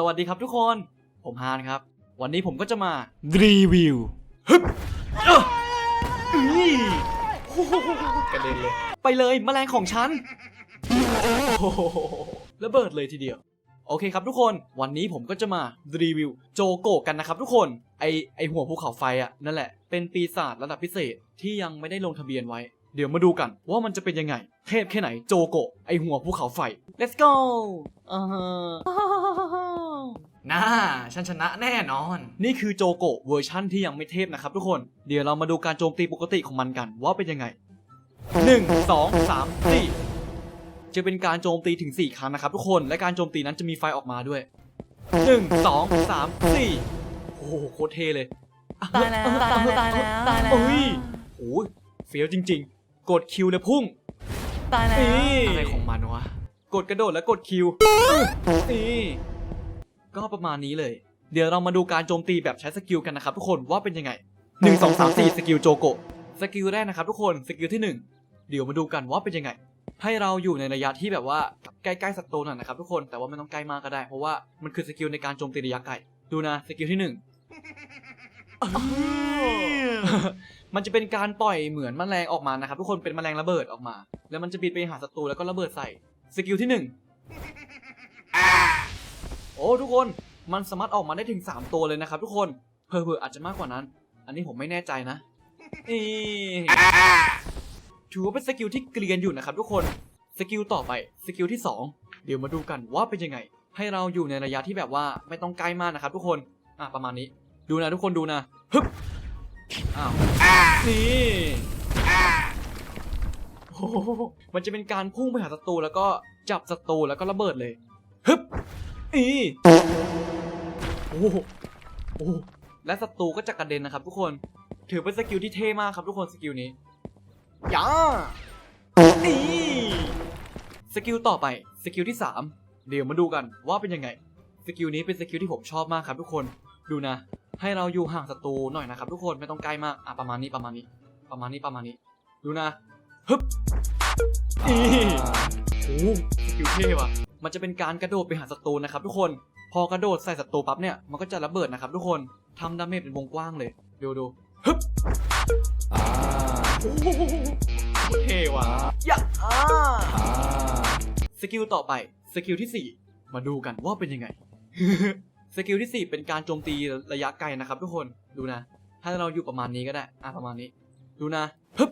สวัสดีครับทุกคน ผมฮานครับ วันนี้ผมก็จะมารีวิวฮึบเอ้ออี้โอ้โหกระเด็นเลย ไปเลยแมลงของฉันโอ้โหระเบิดเลยทีเดียว โอเคครับทุกคน วันนี้ผมก็จะมารีวิวโจโกะกันนะครับทุกคน ไอไอหัวภูเขาไฟอะนั่นแหละ เป็นปีศาจระดับพิเศษที่ยังไม่ได้ลงทะเบียนไว้ เดี๋ยวมาดูกันว่ามันจะเป็นยังไง เทพแค่ไหนโจโกะไอหัวภูเขาไฟ let's go อ่าฮะน่าฉันชนะแน่นอน นี่คือโจโกะเวอร์ชั่นที่ยังไม่เทพนะครับทุกคน เดี๋ยวเรามาดูการโจมตีปกติของมันกันว่าเป็นยังไง 1 2 3 4 จะเป็นการโจมตีถึง 4 ครั้งนะครับทุกคน และการโจมตีนั้นจะมีไฟออกมาด้วย 1 2 3 4 โอ้โหโคตรเท่เลยตายแล้วตายแล้วตายแล้วตายแล้ว โอ้ยโอ้ยเฟี้ยวจริง ๆ กดคิวเลยพุ่ง ตายแล้ว นี่อะไรของมันวะ กดกระโดดแล้วกดคิวนี่ก็ประมาณนี้เลย เดี๋ยวเรามาดูการโจมตีแบบใช้สกิลกันนะครับทุกคนว่าเป็นยังไงหนึ่งสองสามสี่สกิลโจโกะสกิลแรกนะครับทุกคนสกิลที่หนึ่งเดี๋ยวมาดูกันว่าเป็นยังไง ให้เราอยู่ในระยะที่แบบว่าใกล้ๆศัตรูหน่อยนะครับทุกคนแต่ว่าไม่ต้องใกล้มากก็ได้ เพราะว่ามันคือสกิลในการโจมตีระยะไกลดูนะสกิลที่หนึ่ง มันจะเป็นการปล่อยเหมือนแมลงออกมานะครับทุกคนเป็นแมลงระเบิดออกมา แล้วมันจะบินไปหาศัตรูแล้วก็ระเบิดใส่สกิลที่หนึ่งโอ้ทุกคนมันสามารถออกมาได้ถึง 3 ตัวเลยนะครับทุกคนเพอเพออาจจะมากกว่านั้น อันนี้ผมไม่แน่ใจนะนี่ถือว่าเป็นสกิลที่เกลียนอยู่นะครับทุกคนสกิลต่อไปสกิลที่ 2 เดี๋ยวมาดูกันว่าเป็นยังไง ให้เราอยู่ในระยะที่แบบว่าไม่ต้องใกล้มากนะครับทุกคนอะประมาณนี้ ดูนะทุกคนดูนะฮึบ อ้าวนี่โอ้โหมันจะเป็นการพุ่งไปหาศัตรูแล้วก็จับศัตรูแล้วก็ระเบิดเลยฮึบอีโอ้โหโอ้โหและศัตรูก็จะกระเด็นนะครับทุกคนถือเป็นสกิลที่เท่มากครับทุกคนสกิลนี้ย่านี่สกิลต่อไปสกิลที่สามเดี๋ยวมาดูกันว่าเป็นยังไงสกิลนี้เป็นสกิลที่ผมชอบมากครับทุกคน ดูนะ ให้เราอยู่ห่างศัตรูหน่อยนะครับ ทุกคนไม่ต้องใกล้มากอะประมาณนี้ประมาณนี้ ประมาณนี้ประมาณนี้ ดูนะฮึบนี่โอ้โหสกิลเท่ว่ะมันจะเป็นการกระโดดไปหาศัตรูนะครับ ทุกคนพอกระโดดใส่ศัตรูปั๊บเนี่ยมันก็จะระเบิดนะครับ ทุกคนทำดาเมจเป็นวงกว้างเลยดูดูฮึบโอ้โหเท่ว่ะยะอ่าสกิลต่อไปสกิลที่สี่มาดูกันว่าเป็นยังไง สกิลที่4เป็นการโจมตีระยะไกลนะครับทุกคนดูนะ ถ้าเราอยู่ประมาณนี้ก็ได้อะประมาณนี้ ดูนะฮึบ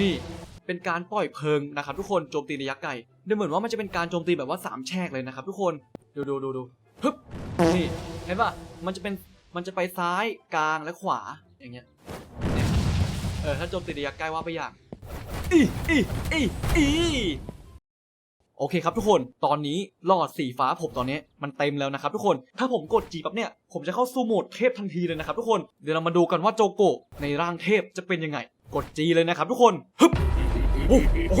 นี่เป็นการปล่อยเพลิงนะครับทุกคนโจมตีระยะไกลดูเหมือนว่ามันจะเป็นการโจมตีแบบว่าสามแฉกเลยนะครับทุกคนดูดูดูดูฮึบนี่เห็นปะมันจะเป็นมันจะไปซ้ายกลางและขวาอย่างเงี้ยเนี่ยเออถ้าโจมตีระยะใกล้ว่าไปอย่างอีอีอีอี โอเคครับทุกคน ตอนนี้หลอดสีฟ้าผมตอนนี้มันเต็มแล้วนะครับทุกคน ถ้าผมกดจีปั๊บเนี่ย ผมจะเข้าสู่โหมดเทพทันทีเลยนะครับทุกคน เดี๋ยวเรามาดูกันว่าโจโกะในร่างเทพจะเป็นยังไง กดจีเลยนะครับทุกคน ฮึบ โอ้โหโอ้โห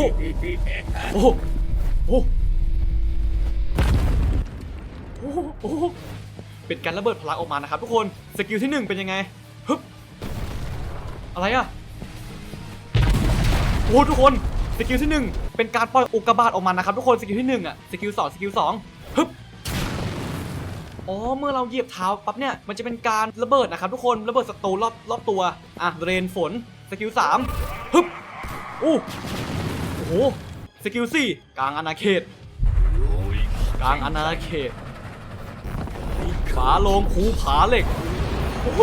โอ้โหโอ้โหโอ้โหเป็นการระเบิดพลังออกมานะครับทุกคน สกิลที่หนึ่งเป็นยังไง ฮึบ อะไรอะโอ้โหทุกคน สกิลที่หนึ่งเป็นการปล่อยอุกกาบาตออกมานะครับทุกคนสกิลที่หนึ่งอะสกิลสองสกิลสองฮึบอ๋อเมื่อเราเหยียบเท้าปั๊บเนี่ยมันจะเป็นการระเบิดนะครับทุกคนระเบิดศัตรูรอบรอบตัวอะเรนฝนสกิลสามฮึบอู้โอ้โหสกิลสี่กลางอาณาเขตกลางอาณาเขตฝาโลงภูผาเหล็กโอ้โ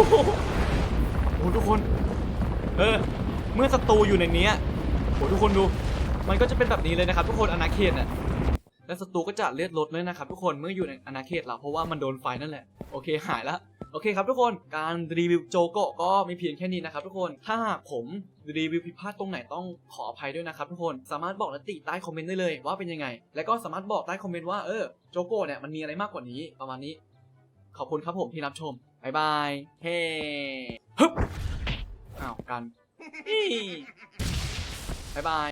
หทุกคน เออ เมื่อศัตรูอยู่ในนี้ยโหทุกคนดู มันก็จะเป็นแบบนี้เลยนะครับทุกคนอนาเขตน่ะและศัตรูก็จะเลือดลดเลยนะครับทุกคนเมื่ออยู่ในอนาเขตเราเพราะว่ามันโดนไฟนั่นแหละโอเคหายละโอเคครับทุกคนการรีวิวโจโกะก็มีเพียงแค่นี้นะครับทุกคนถ้าหากผมรีวิวผิดพลาดตรงไหนต้องขออภัยด้วยนะครับทุกคนสามารถบอกและติใต้คอมเมนต์ได้เลยว่าเป็นยังไง แล้วก็สามารถบอกใต้คอมเมนต์ว่าเออโจโกะเนี่ยมันมีอะไรมากกว่านี้ประมาณนี้ ขอบคุณครับผมที่รับชมบายบายเฮ้ฮึบอ้าวกันบายบาย